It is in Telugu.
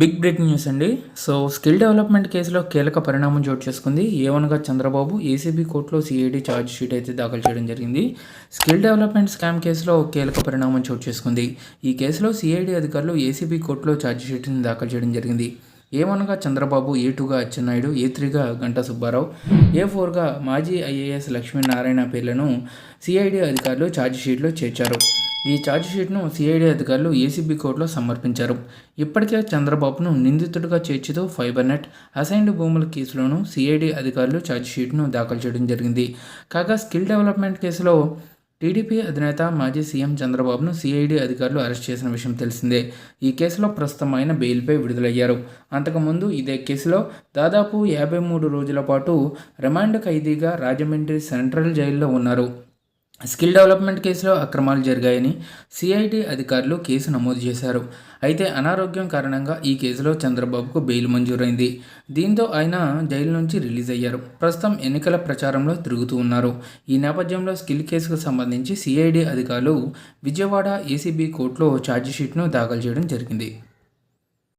బిగ్ బ్రేకింగ్ న్యూస్ అండి. సో స్కిల్ డెవలప్మెంట్ కేసులో కీలక పరిణామం చోటు చేసుకుంది. ఏవనగా చంద్రబాబు ఏసీబీ కోర్టులో సిఐడి ఛార్జ్ షీట్ అయితే దాఖలు చేయడం జరిగింది. స్కిల్ డెవలప్మెంట్ స్కామ్ కేసులో కీలక పరిణామం చోటు చేసుకుంది. ఈ కేసులో సిఐడి అధికారులు ఏసీబీ కోర్టులో ఛార్జ్ షీట్ని దాఖలు చేయడం జరిగింది. ఏమనగా చంద్రబాబు ఏ టూగా అచ్చెన్నాయుడు ఏ త్రీగా గంటా సుబ్బారావు ఏ ఫోర్గా మాజీ ఐఏఎస్ లక్ష్మీనారాయణ పేర్లను సిఐడి అధికారులు ఛార్జ్ షీట్లో చేర్చారు. ఈ ఛార్జ్ షీట్ను సిఐడి అధికారులు ఏసీబీ కోర్టులో సమర్పించారు. ఇప్పటికే చంద్రబాబును నిందితుడిగా చేర్చుతూ ఫైబర్ నెట్ అసైన్డ్ భూముల కేసులోనూ సిఐడి అధికారులు ఛార్జ్షీట్ను దాఖలు చేయడం జరిగింది. కాగా స్కిల్ డెవలప్మెంట్ కేసులో టీడీపీ అధినేత మాజీ సీఎం చంద్రబాబును సిఐడి అధికారులు అరెస్ట్ చేసిన విషయం తెలిసిందే. ఈ కేసులో ప్రస్తుతం ఆయన బెయిల్పై విడుదలయ్యారు. అంతకుముందు ఇదే కేసులో దాదాపు యాభై మూడు రోజుల పాటు రిమాండ్ ఖైదీగా రాజమండ్రి సెంట్రల్ జైల్లో ఉన్నారు. స్కిల్ డెవలప్మెంట్ కేసులో అక్రమాలు జరిగాయని సిఐటి అధికారులు కేసు నమోదు చేశారు. అయితే అనారోగ్యం కారణంగా ఈ కేసులో చంద్రబాబుకు బెయిల్ మంజూరైంది. దీంతో ఆయన జైలు నుంచి రిలీజ్ అయ్యారు. ప్రస్తుతం ఎన్నికల ప్రచారంలో తిరుగుతూ ఉన్నారు. ఈ నేపథ్యంలో స్కిల్ కేసుకు సంబంధించి సిఐడి అధికారులు విజయవాడ ఏసీబీ కోర్టులో ఛార్జిషీట్ను దాఖలు చేయడం జరిగింది.